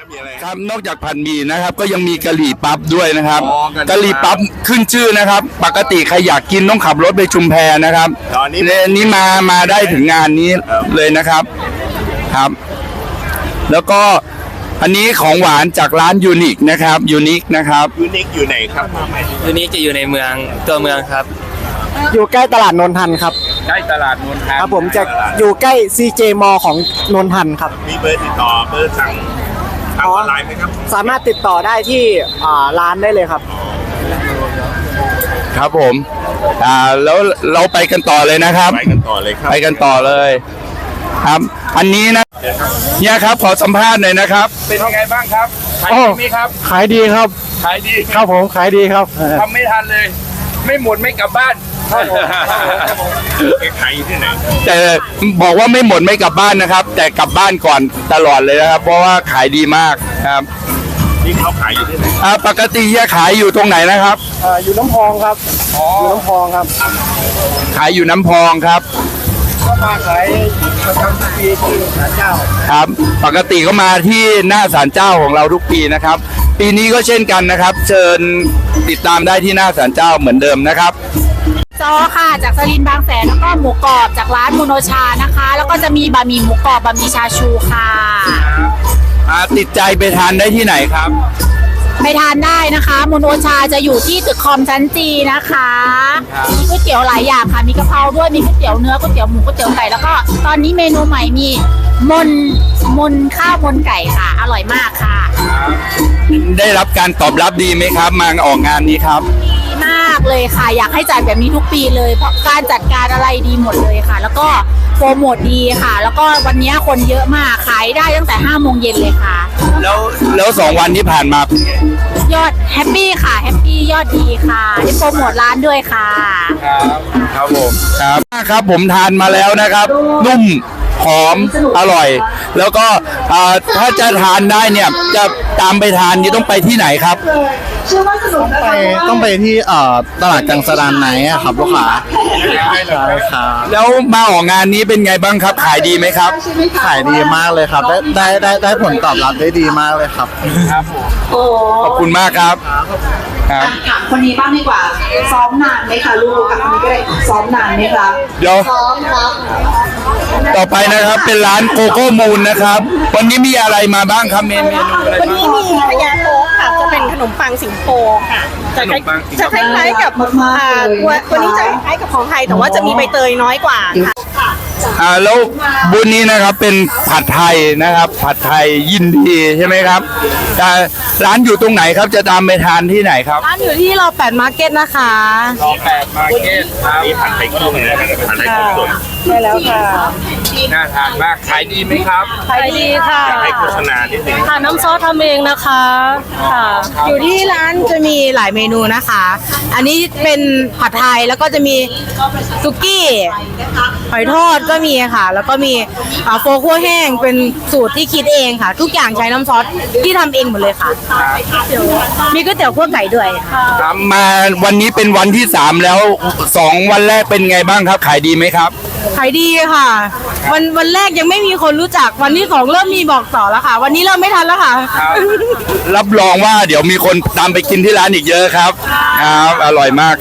แล้วมีอะไร ครับนอกจากผัดหมี่นะครับ ก็ยังมีกะหรี่ปั๊บด้วยนะครับอ๋อกะหรี่ปั๊บกะหรี่ปั๊บขึ้นชื่อนะครับ ปกติใครอยากกินต้องขับรถไปชุมแพนะครับตอนนี้เนี่ยนี่มามาได้ถึงงานนี้เลยนะครับครับ แล้วก็อันนี้ของหวานจากร้านยูนิคนะครับยูนิคนะครับ ยูนิคอยู่ไหนครับตัวนี้จะอยู่ในเมืองตัวเมืองครับ อยู่ใกล้ตลาดนนทันครับ ใกล้ตลาดนนทางครับผมจะอยู่ใกล้ CJ มอของนนทันครับ มีเบอร์ติดต่อเบอร์สั่ง ทางออนไลน์ไหมครับสามารถติดต่อได้ที่อ่าร้านได้เลยครับ ครับผม อ่าแล้วเราไปกันต่อเลยนะครับ ไปกันต่อเลยครับไปกันต่อเลย ครับ อันนี้นะเนี่ยครับขอสัมภาษณ์หน่อยนะครับ เป็นยังไงบ้างครับขายดีไหมครับ ขายดีครับ ขายดีครับผมขายดีครับทำไม่ทันเลย ไม่หมดไม่กลับบ้านแก ขายอยู่ที่ไหนแต่บอกว่าไม่หมดไม่กลับบ้านนะครับ แต่กลับบ้านก่อนตลอดเลยนะครับ เพราะว่าขายดีมากครับนี่เขาขายอยู่ที่ไหนอ่าปกติจะขายอยู่ตรงไหนนะครับอยู่น้ำพองครับอยู่น้ำพองครับ ขายอยู่น้ำพองครับก็มาขายประจำทุกปีที่ศาลเจ้าครับ ปกติก็มาที่หน้าศาลเจ้าของเราทุกปีนะครับ ปีนี้ก็เช่นกันนะครับ เชิญติดตามได้ที่หน้าศาลเจ้าเหมือนเดิมนะครับ จอค่ะ จากสลินบางแสนแล้วก็หมูกรอบจากร้านโมโนชานะคะ แล้วก็จะมีบะหมี่หมูกรอบบะหมี่ชาชูค่ะ อ่าติดใจไปทานได้ที่ไหนครับ ไปทานได้นะคะโมโนชาจะอยู่ที่ตึกคอมชั้นจีนะคะมีก๋วยเตี๋ยวหลายอย่างค่ะ มีกะเพราด้วยมีก๋วยเตี๋ยวเนื้อก๋วยเตี๋ยวหมูก๋วยเตี๋ยวไก่แล้วก็ตอนนี้เมนูใหม่มีมนมนข้าวมนไก่ค่ะ อร่อยมากค่ะ ได้รับการตอบรับดีไหมครับ มาออกงานนี้ครับดีมากเลยค่ะ อยากให้จัดแบบนี้ทุกปีเลยเพราะการจัดการอะไรดีหมดเลยค่ะ แล้วก็โปรโมทดีค่ะ แล้วก็วันนี้คนเยอะมากขายได้ตั้งแต่5โมงเย็นเลยค่ะ แล้วแล้วสองวันที่ผ่านมาเป็นไงยอดแฮปปี้ค่ะแฮปปี้ยอดดีค่ะได้โปรโมทร้านด้วยค่ะ ครับผมครับครับผมทานมาแล้วนะครับ นุ่ม หอมอร่อย แล้วก็อ่าถ้าจะทานได้เนี่ยจะตามไปทานนี่ต้องไปที่ไหนครับไปต้องไปที่เอ่อตลาดกลางสะดานไหนอะครับลูกค้าใช่ครับแล้วมาออกงานนี้เป็นไงบ้างครับ ขายดีไหมครับ ขายดีมากเลยครับ ได้ได้ได้ได้ผลตอบรับได้ดีมากเลยครับขอบคุณมากครับครับถามคนนี้บ้างดีกว่า ซ้อมนานไหมคะลูกกับคนนี้ก็ได้ซ้อมนานไหมคะเดี๋ยวซ้อมครับ ต่อไปนะครับเป็นร้านโกโก้มูนนะครับ วันนี้มีอะไรมาบ้างครับเมนูอะไรวันบ้างนี้มีพญาโต๊ะค่ะ จะเป็นขนมปังสิงคโปร์ค่ะ จะคล้ายขนมปังสิงคโปร์จะคล้ายๆกับอ่าตัวตัวนี้จะคล้ายกับของไทยแต่ว่าจะมีใบเตยน้อยกว่าค่ะ อ่าแล้วบุญนี้นะครับเป็นผัดไทยนะครับ ผัดไทยยินดีใช่ไหมครับอ่า ร้านอยู่ตรงไหนครับจะตามไปทานที่ไหนครับร้านอยู่ที่รอแปดมาร์เก็ตนะคะรอแปดมาร์เก็ตครับนี่ผัดไทยกุ้งนะครับผัดไทยกุ้งสดใช่แล้วค่ะ น่าทานมาก ขายดีไหมครับ ขายดีค่ะอยากให้โฆษณานิดนึง ค่ะน้ำซอสทำเองนะคะค่ะอยู่ที่ร้านจะมีหลายเมนูนะคะ อันนี้เป็นผัดไทยแล้วก็จะมีซุกี้หอยทอดก็มีค่ะ แล้วก็มีอ่าโฟคั่วแห้งเป็นสูตรที่คิดเองค่ะ ทุกอย่างใช้น้ำซอสที่ทำเองหมดเลยค่ะ มีก๋วยเตี๋ยวคั่วไก่ด้วยค่ะครับมาวันนี้เป็นวันที่สามแล้วสองวันแรกเป็นไงบ้างครับ ขายดีไหมครับ ขายดีค่ะ วันวันแรกยังไม่มีคนรู้จักวันที่สองเริ่มมีบอกต่อแล้วค่ะ วันนี้เริ่มไม่ทันแล้วค่ะ รับรองว่าเดี๋ยวมีคนตามไปกินที่ร้านอีกเยอะครับ ครับ อร่อยมากครับ